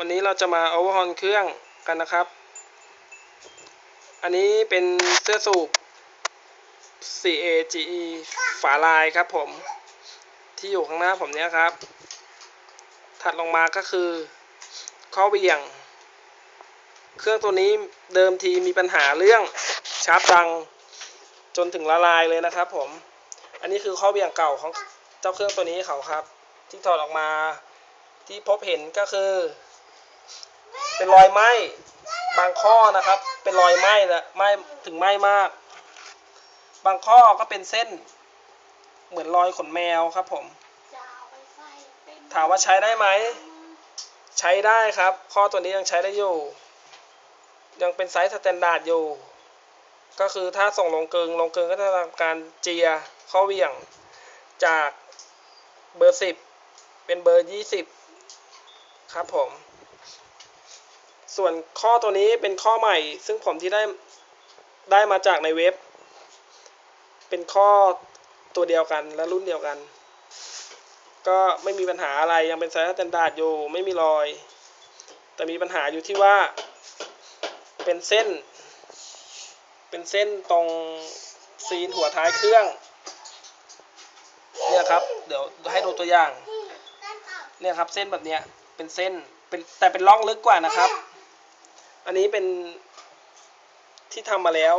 วันนี้เราจะมาโอเวอร์ฮอนเครื่องกันนะครับ อันนี้เป็นเสื้อสูบ CAGE ฝาลายครับผม ที่อยู่ข้างหน้าผมเนี้ยครับ ถัดลงมาก็คือข้อเหวี่ยง เครื่องตัวนี้เดิมทีมีปัญหาเรื่องชาร์ปดังจนถึงละลายเลยนะครับผม อันนี้คือข้อเหวี่ยงเก่าของเจ้าเครื่องตัวนี้เขาครับ ที่ถอดออกมาที่พบเห็นก็คือ เป็นรอยไหม้บางข้อนะครับ เป็นรอยไหม้ละไหม้ถึงไหม้มาก บางข้อก็เป็นเส้น เหมือนรอยขนแมวครับ ผม ถามว่าใช้ได้ไหม ใช้ได้ครับ ข้อตัวนี้ยังใช้ได้อยู่ ยังเป็นไซส์สแตนดาร์ดอยู่ ก็คือถ้าส่งลงเกลึงลงกลึงก็จะทำการเจียข้อเวี่ยงจากเบอร์สิบเป็นเบอร์ยี่สิบครับผม ส่วนข้อตัวนี้เป็นข้อใหม่ ซึ่งผมที่ได้ได้มาจากในเว็บ เป็นข้อตัวเดียวกันและรุ่นเดียวกัน ก็ไม่มีปัญหาอะไรยังเป็นไซส์สแตนดาร์ดอยู่ไม่มีรอย แต่มีปัญหาอยู่ที่ว่า เป็นเส้น เป็นเส้นตรงซีนหัวท้ายเครื่องเนี่ยครับ เดี๋ยวให้ดูตัวอย่าง เนี่ยครับเส้นแบบเนี้ยเป็นเส้นเป็นแต่เป็นร่องลึกกว่านะครับ อันนี้เป็นที่ทำมาแล้ว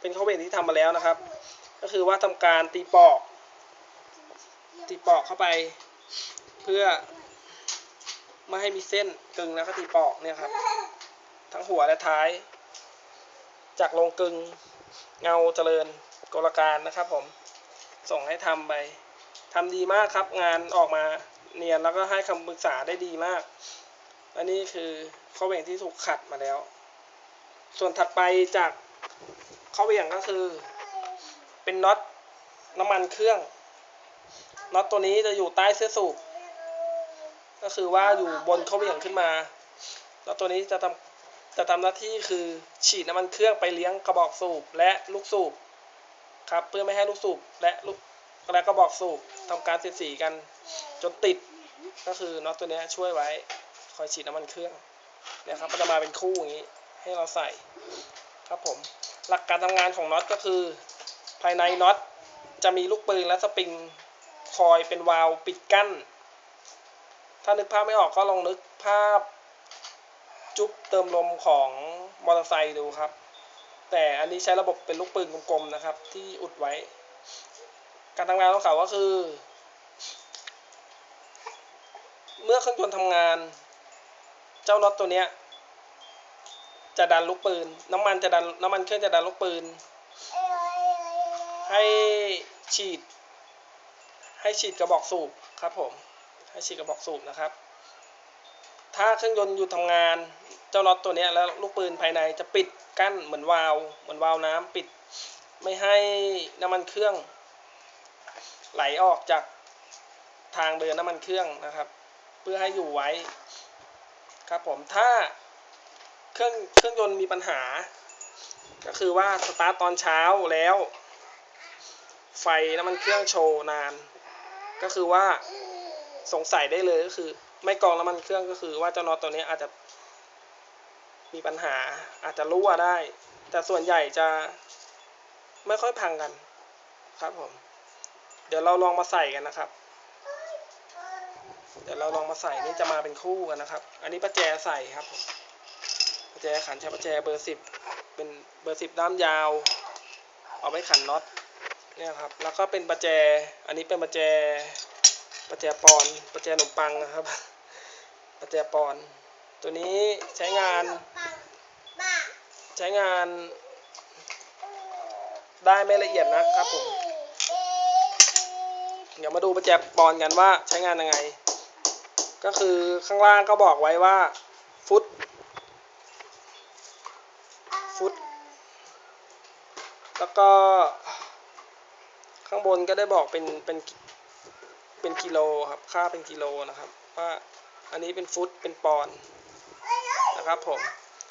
เป็นข้อเวนที่ทำมาแล้วนะครับ ก็คือว่าทำการตีปอก ตีปอกเข้าไป เพื่อไม่ให้มีเส้นกึงแล้วก็ตีปอกเนี่ยครับ ทั้งหัวและท้าย จากลงกึงเงาเจริญกลการนะครับผม ส่งให้ทำไปทำดีมากครับ งานออกมาเนียนแล้วก็ให้คำปรึกษาได้ดีมาก อันนี้คือข้อเหวี่ยงที่ถูกขัดมาแล้ว ส่วนถัดไปจากข้อเหวี่ยงก็คือ เป็นน็อตน้ำมันเครื่องน็อตตัวนี้จะอยู่ใต้เสื้อสูบก็คือว่าอยู่บนข้อเหวี่ยงขึ้นมาแล้วตัวนี้จะทำจะทำหน้าที่คือฉีดน้ำมันเครื่องไปเลี้ยงกระบอกสูบและลูกสูบครับเพื่อไม่ให้ลูกสูบและลูกและกระบอกสูบทำการเสียดสีกันจนติดก็คือน็อตตัวนี้ช่วยไว้ คอยฉีดน้ำมันเครื่องเนี่ยครับมันจะมาเป็นคู่อย่างนี้ ให้เราใส่ครับผม หลักการทำงานของน็อตก็คือ ภายในน็อตจะมีลูกปืนและสปริงคอยเป็นวาล์วปิดกั้น ถ้านึกภาพไม่ออกก็ลองนึกภาพจุ๊บเติมลมของมอเตอร์ไซค์ดูครับ แต่อันนี้ใช้ระบบเป็นลูกปืนกลมๆนะครับ ที่อุดไว้ การทำงานของเขาก็คือ เมื่อเครื่องยนต์ทำงาน เจ้าน็อตตัวเนี้ยจะดันลูกปืน น้ำมันจะดันน้ำมันเครื่องจะดันลูกปืน ให้ฉีด ให้ฉีดกระบอกสูบครับผม ให้ฉีดกระบอกสูบนะครับ ถ้าเครื่องยนต์หยุดทำงาน เจ้าน็อตตัวเนี้ยแล้วลูกปืนภายในจะปิดกั้นเหมือนวาล์วเหมือนวาล์วน้ำปิด ไม่ให้น้ำมันเครื่อง ไหลออกจากทางเดินน้ำมันเครื่องนะครับ เพื่อให้อยู่ไว้ ครับผมถ้าเครื่องเครื่องยนต์มีปัญหา ก็คือว่าสตาร์ทตอนเช้าแล้ว ไฟน้ำมันเครื่องโชว์นาน ก็คือว่าสงสัยได้เลยก็คือ ไม่กรองน้ำมันเครื่องก็คือว่าเจ้าน็อตตัวนี้อาจจะมีปัญหาอาจจะรั่วได้ แต่ส่วนใหญ่จะไม่ค่อยพังกันครับผม เดี๋ยวเราลองมาใส่กันนะครับ เดี๋ยวเราลองมาใส่นี่จะมาเป็นคู่กันนะครับ อันนี้ประแจใส่ครับประแจขันใช้ประแจเบอร์สิบเป็นเบอร์สิบด้ามยาว เอาไว้ขันน็อตเนี่ยครับ แล้วก็เป็นประแจ อันนี้เป็นประแจประแจปอนประแจขนมปังนะครับ ประแจปอน ตัวนี้ใช้งานใช้งาน ได้ไม่ละเอียดนะครับผม เดี๋ยวมาดูประแจปอนกันว่าใช้งานยังไง ก็คือข้างล่างก็บอกไว้ว่า ฟุต ฟุต แล้วก็ ข้างบนก็ได้บอกเป็นเป็นเป็นกิโลครับ ค่าเป็นกิโลนะครับ ว่าอันนี้เป็นฟุตเป็นปอนนะครับผม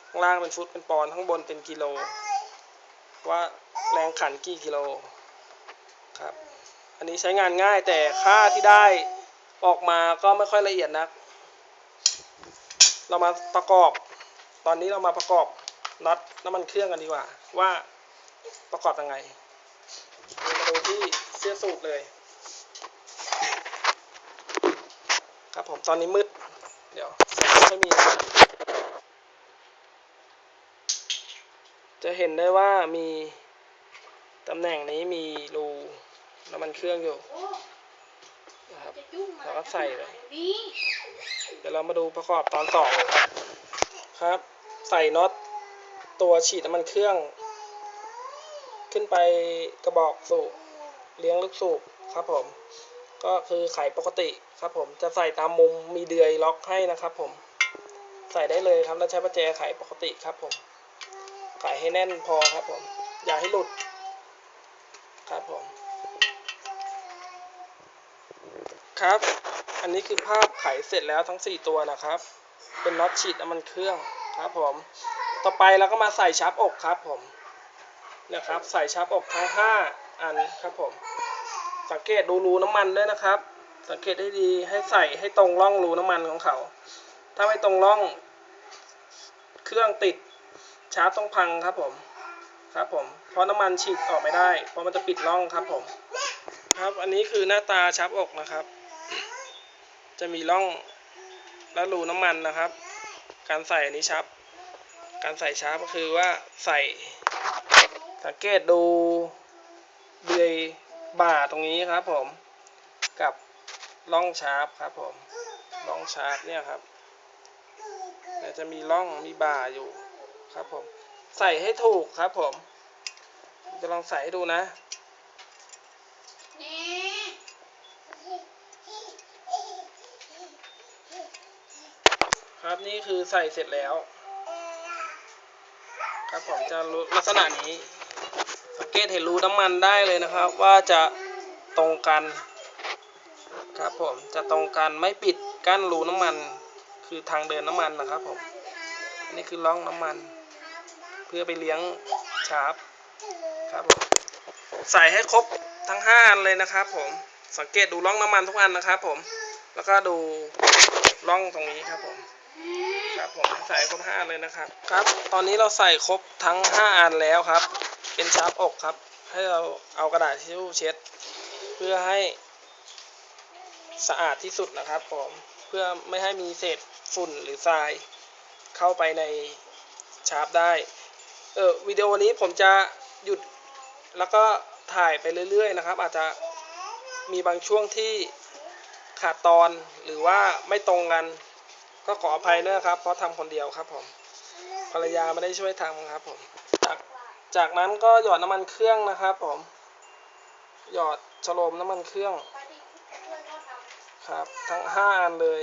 ข้างล่างเป็นฟุตเป็นปอนข้างบนเป็นกิโล ว่าแรงขันกี่กิโลครับ อันนี้ใช้งานง่ายแต่ค่าที่ได้ ออกมาก็ไม่ค่อยละเอียดนักคเรามาประกอบ ตอนนี้เรามาประกอบน็อตน้ำมันเครื่องกันดีกว่า ว่าประกอบยังไงมาดูที่เสื้อสูบเลย ครับผมตอนนี้มืด เดี๋ยวไม่มีนะจะเห็นได้ว่ามีตำแหน่งนี้มีรูน้ำมันเครื่องอยู่ จะยุ่งอะไรแล้วก็ใส่เลยนี่เดี๋ยวเรามาดูประกอบตอนสองนะครับ ครับ ใส่น็อตตัวฉีดน้ำมันเครื่อง ขึ้นไปกระบอกสูบเลี้ยงลูกสูบครับผม ก็คือไขปกติครับผม จะใส่ตามมุมมีเดือยล็อกให้นะครับผม ใส่ได้เลยครับแล้วใช้ประแจไขปกติครับผม ไขให้แน่นพอครับผม อย่าให้หลุด ครับผม ครับ อันนี้คือภาพไขเสร็จแล้วทั้ง 4 ตัวนะครับ เป็นน็อตฉีดน้ำมันเครื่องครับผม ต่อไปเราก็มาใส่ชาร์ปอกครับผมนะครับ ใส่ชาร์ปอกทั้ง 5 อันครับผม สังเกตดูรูน้ำมันด้วยนะครับ สังเกตให้ดีให้ใส่ให้ตรงร่องรูน้ำมันของเขา ถ้าไม่ตรงร่อง เครื่องติดชาร์ปต้องพังครับผมครับผม เพราะน้ำมันฉีดออกไม่ได้ เพราะมันจะปิดร่องครับผม ครับ อันนี้คือหน้าตาชาร์ปอกนะครับ จะมีร่องและรูน้ำมันนะครับ การใส่อันนี้ชับ การใส่ชาร์ปก็คือว่าใส่สังเกตดูเดือยบ่าตรงนี้ครับผมกับร่องชาร์ปครับผมร่องชาร์ปเนี่ยครับจะมีร่องมีบ่าอยู่ครับผม ใส่ให้ถูกครับผม จะลองใส่ให้ดูนะ นี่ ครับ นี่คือใส่เสร็จแล้ว ครับผมจะรู้ลักษณะนี้สังเกตเห็นรูน้ำมันได้เลยนะครับ ว่าจะตรงกัน ครับผมจะตรงกันไม่ปิดกั้นรูน้ำมัน คือทางเดินน้ำมันนะครับผมอันนี่คือร่องน้ำมัน เพื่อไปเลี้ยงชาร์ปครับผมใส่ให้ครบทั้งห้าอันเลยนะครับ ผมสังเกตดูร่องน้ำมันทุกอันนะครับ ผมแล้วก็ดูร่องตรงนี้ครับผม ครับผมใส่ครบห้าเลยนะครับ ครับ ตอนนี้เราใส่ครบทั้งห้าอันแล้วครับ เป็นชาร์ปอกครับ ให้เราเอากระดาษทิชชู่เช็ด เพื่อให้สะอาดที่สุดนะครับผมเพื่อไม่ให้มีเศษฝุ่นหรือทรายเข้าไปในชาร์ปได้ เออวิดีโอนี้ผมจะหยุดแล้วก็ถ่ายไปเรื่อย ๆ นะครับ อาจจะมีบางช่วงที่ขาดตอนหรือว่าไม่ตรงกัน ก็ขออภัยด้วยนะครับ เพราะทำคนเดียวครับ ผมภรรยาไม่ได้ช่วยทำครับ ผม จากจากนั้นก็หยอดน้ำมันเครื่องนะครับ ผม หยอดฉโลมน้ำมันเครื่องปาดิช่วยเขาทำครับ ทั้งห้าอันเลย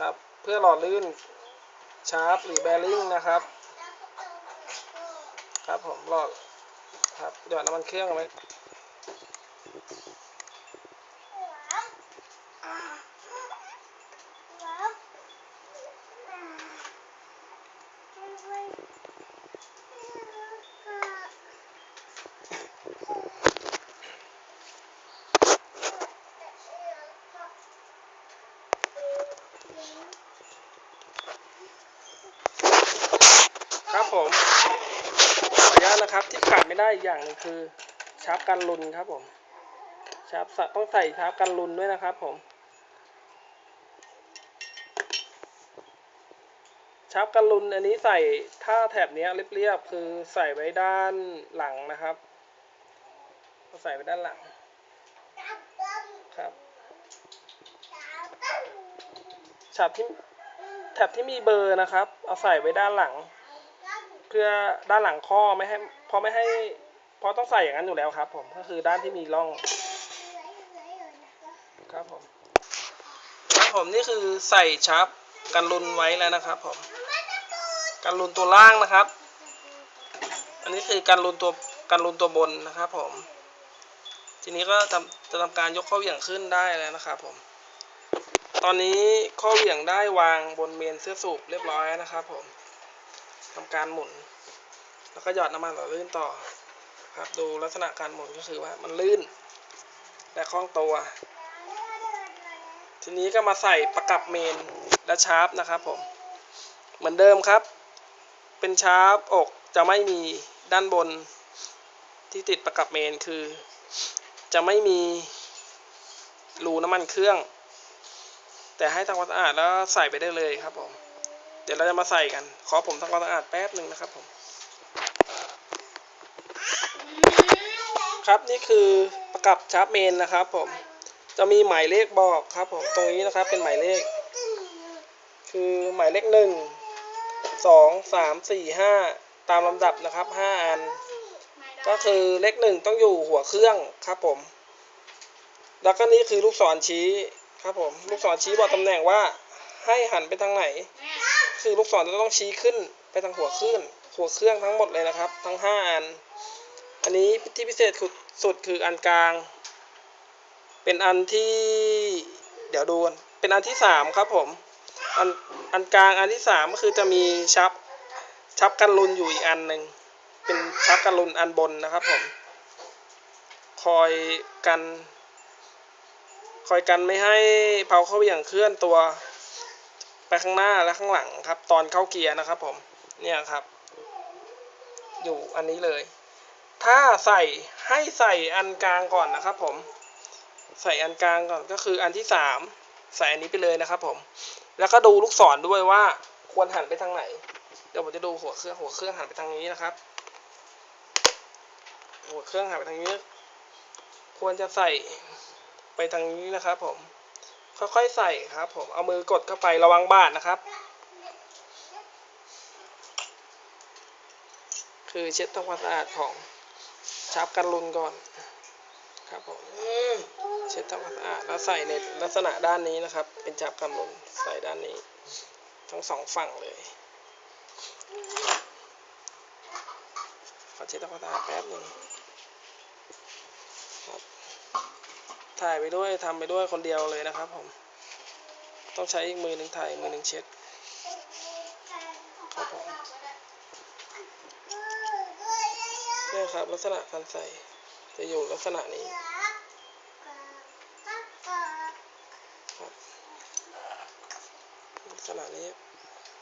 ครับ เพื่อหล่อลื่นชาร์ปหรือแบริ่งนะครับ ครับผมหลอดครับหยอดน้ำมันเครื่องไว้ ครับผมขออนุญาตนะครับที่ขาดไม่ได้อีกอย่างหนึ่งคือชาร์ปกันรุนครับผมชาร์ปต้องใส่ชาร์ปกันรุนด้วยนะครับผม ชาร์ปกันรุนอันนี้ใส่ถ้าแถบนี้เรียบๆคือใส่ไว้ด้านหลังนะครับใส่ไว้ด้านหลังครับชาร์ปที่แถบที่มีเบอร์นะครับ เอาใส่ไว้ด้านหลัง เพื่อด้านหลังข้อไม่ให้เพราะไม่ให้เพราะต้องใส่อย่างนั้นอยู่แล้วครับ ผมก็คือด้านที่มีร่อง ครับผมครับผมนี่คือใส่ชับกันรุนไว้แล้วนะครับผม กันรุนตัวล่างนะครับ อันนี้คือกันรุนตัวกันรุนตัวบนนะครับผม ทีนี้ก็ทำจะทำการยกข้อเหวี่ยงขึ้นได้แล้วนะครับผม ตอนนี้ข้อเหวี่ยงได้วางบนเมนเสื้อสูบเรียบร้อยนะครับผมทำการหมุน แล้วก็หยอดน้ำมันหล่อลื่นต่อครับ ดูลักษณะการหมุนก็คือว่ามันลื่น และคล่องตัวทีนี้ก็มาใส่ประกับเมนและชาร์ปนะครับผม เหมือนเดิมครับ เป็นชาร์ปอกจะไม่มีด้านบนที่ติดประกับเมนคือ จะไม่มีรูน้ำมันเครื่อง แต่ให้ทำความสะอาดแล้วใส่ไปได้เลยครับผมเดี๋ยวเราจะมาใส่กัน ขอผมทำความสะอาดแป๊บหนึ่งนะครับผม ครับนี่คือประกับชาร์ปเมนนะครับผม จะมีหมายเลขบอกครับผม ตรงนี้นะครับเป็นหมายเลข คือหมายเลขหนึ่ง สองสามสี่ห้าตามลำดับนะครับห้าอัน ก็คือเลขหนึ่งต้องอยู่หัวเครื่องครับผม แล้วก็นี่คือลูกศรชี้ครับผม ลูกศรชี้บอกตำแหน่งว่าให้หันไปทางไหน คือลูกศรจะต้องชี้ขึ้นไปทางหัวเครื่องหัวเครื่องทั้งหมดเลยนะครับ ทั้งห้าอัน อันนี้ที่พิเศษสุดคืออันกลาง เป็นอันที่เดี๋ยวดูเป็นอันที่สามครับผม อันอันกลางอันที่สามก็คือจะมีชับชับกันรุนอยู่อีกอันหนึ่งเป็นชับกันรุนอันบนนะครับผมคอยกัน คอยกันไม่ให้เผาเข้าเหวี่ยงเคลื่อนตัวไปข้างหน้าและข้างหลังครับ ตอนเข้าเกียร์นะครับผมเนี่ยครับ อยู่อันนี้เลย ถ้าใส่ให้ใส่อันกลางก่อนนะครับผม ใส่อันกลางก่อนก็คืออันที่สามใส่อันนี้ไปเลยนะครับผม แล้วก็ดูลูกศรด้วยว่าควรหันไปทางไหน เดี๋ยวผมจะดูหัวเครื่องหัวเครื่องหันไปทางนี้นะครับ หัวเครื่องหันไปทางนี้ ควรจะใส่ไปทางนี้นะครับ ผม ค่อยๆใส่ครับ ผมเอามือกดเข้าไประวังบาดนะครับ คือเช็ดทำความสะอาดของชับกันรุนก่อน ครับผมเช็ดทำความสะอาดแล้วใส่ในลักษณะด้านนี้นะครับ เป็นชับกันรุนใส่ด้านนี้ ทั้งสองฝั่งเลยขอเช็ดทำความสะอาดแป๊บหนึ่งครับถ่ายไปด้วยทำไปด้วยคนเดียวเลยนะครับผม ต้องใช้อีกมือหนึ่งถ่ายอีกมือหนึ่งเช็ดครับผมเนี่ยครับลักษณะการใส่ จะอยู่ลักษณะนี้ครับลักษณะนี้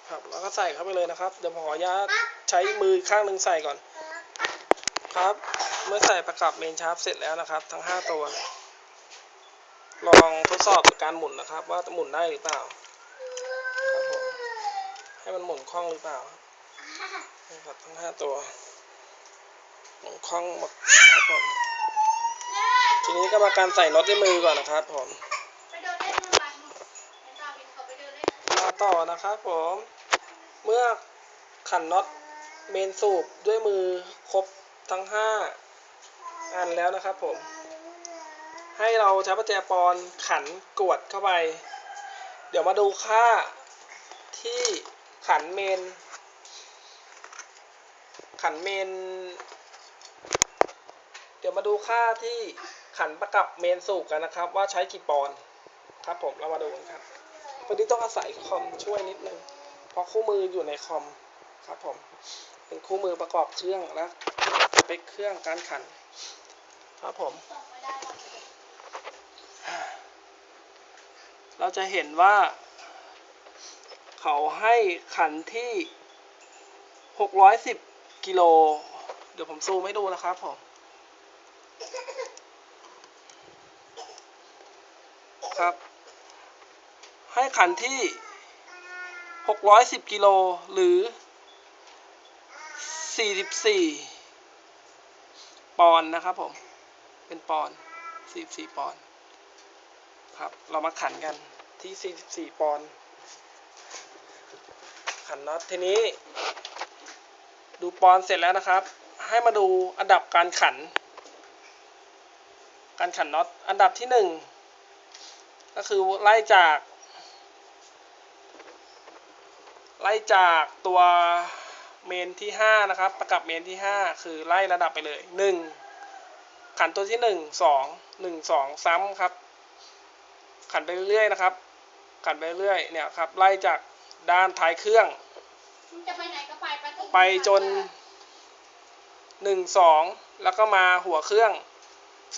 ครับแล้วก็ใส่เข้าไปเลยนะครับ เดี๋ยวผมขออนุญาตใช้มือข้างหนึ่งใส่ก่อน ครับ เมื่อใส่ประกับเมนชาร์ปเสร็จแล้วนะครับ ทั้ง 5 ตัว ลองทดสอบการหมุนนะครับ ว่าหมุนได้หรือเปล่าครับผมให้มันหมุนคล่องหรือเปล่าครับทั้ง 5 ตัว หมุนคล่องหมดครับผมทีนี้ก็มาการใส่น็อตด้วยมือก่อนนะครับผมมานในตาวินเขาไปเดินเล่นมาต่อนะครับผม เมื่อขันน็อตเมนสูบด้วยมือครบทั้ง 5 อันแล้วนะครับผม ให้เราใช้ประแจปอนขันกวดเข้าไป เดี๋ยวมาดูค่าที่ขันเมน ขันเมน เดี๋ยวมาดูค่าที่ขันประกับเมนสูบกันนะครับ ว่าใช้กี่ปอนด์ครับผมเรามาดูกันครับวันนี้ต้องอาศัยคอมช่วยนิดนึงเพราะคู่มืออยู่ในคอมครับผมเป็นคู่มือประกอบเครื่องและสเปคเครื่องการขัน ครับผม เราจะเห็นว่า เขาให้ขันที่ 610 กิโล เดี๋ยวผมซูมให้ดูนะครับผม ครับ ให้ขันที่ 610 กิโล หรือ 44 ปอนด์นะครับผม เป็นปอนด์44 ปอนด์ครับ เรามาขันกันที่ 44 ปอนด์ขันน็อตทีนี้ ดูปอนด์เสร็จแล้วนะครับ ให้มาดูอันดับการขัน การขันน็อตอันดับที่หนึ่งก็คือไล่จาก ไล่จากตัวเมนที่ 5 นะครับประกับเมนที่ 5 คือไล่ระดับไปเลย 1 ขันตัวที่ 1 2 1 2 ซ้ำครับ ขันไปเรื่อยๆนะครับ ขันไปเรื่อยเนี่ยครับไล่จากด้านท้ายเครื่องมึงจะไปไหนก็ไปไปที่ไปจนหนึ่งสองแล้วก็มาหัวเครื่อง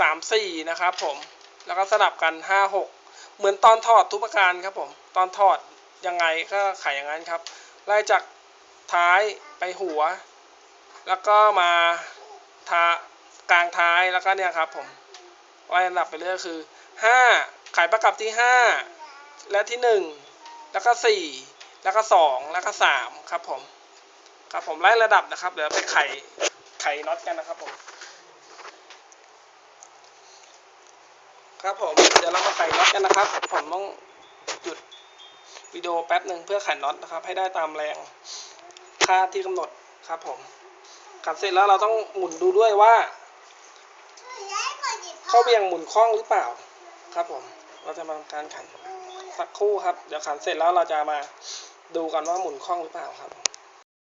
สามสี่นะครับผมแล้วก็สลับกันห้าหกเหมือนตอนถอดทุกประการครับผมตอนถอดยังไงก็ไขอย่างนั้นครับ ไล่จากท้ายไปหัว แล้วก็มาทากลางท้ายแล้วก็เนี่ยครับผมไล่ลำดับไปเรื่อยคือห้าไขประกับที่ห้าและที่หนึ่งแล้วก็สี่แล้วก็สองแล้วก็สามครับผม ครับผมไล่ระดับนะครับ เดี๋ยวไปไขไขน็อตกันนะครับผม ครับผมเดี๋ยวเรามาไขน็อตกันนะครับ ผมต้องหยุดวิดีโอแป๊บหนึ่งเพื่อไขน็อตนะครับ ให้ได้ตามแรงค่าที่กำหนดครับผมขันเสร็จแล้วเราต้องหมุนดูด้วยว่าเข้าเบี่ยงหมุนคล่องหรือเปล่า ครับผม เราจะมาทำการขันสักครู่ครับ เดี๋ยวขันเสร็จแล้วเราจะมาดูกันว่าหมุนคล่องหรือเปล่าครับ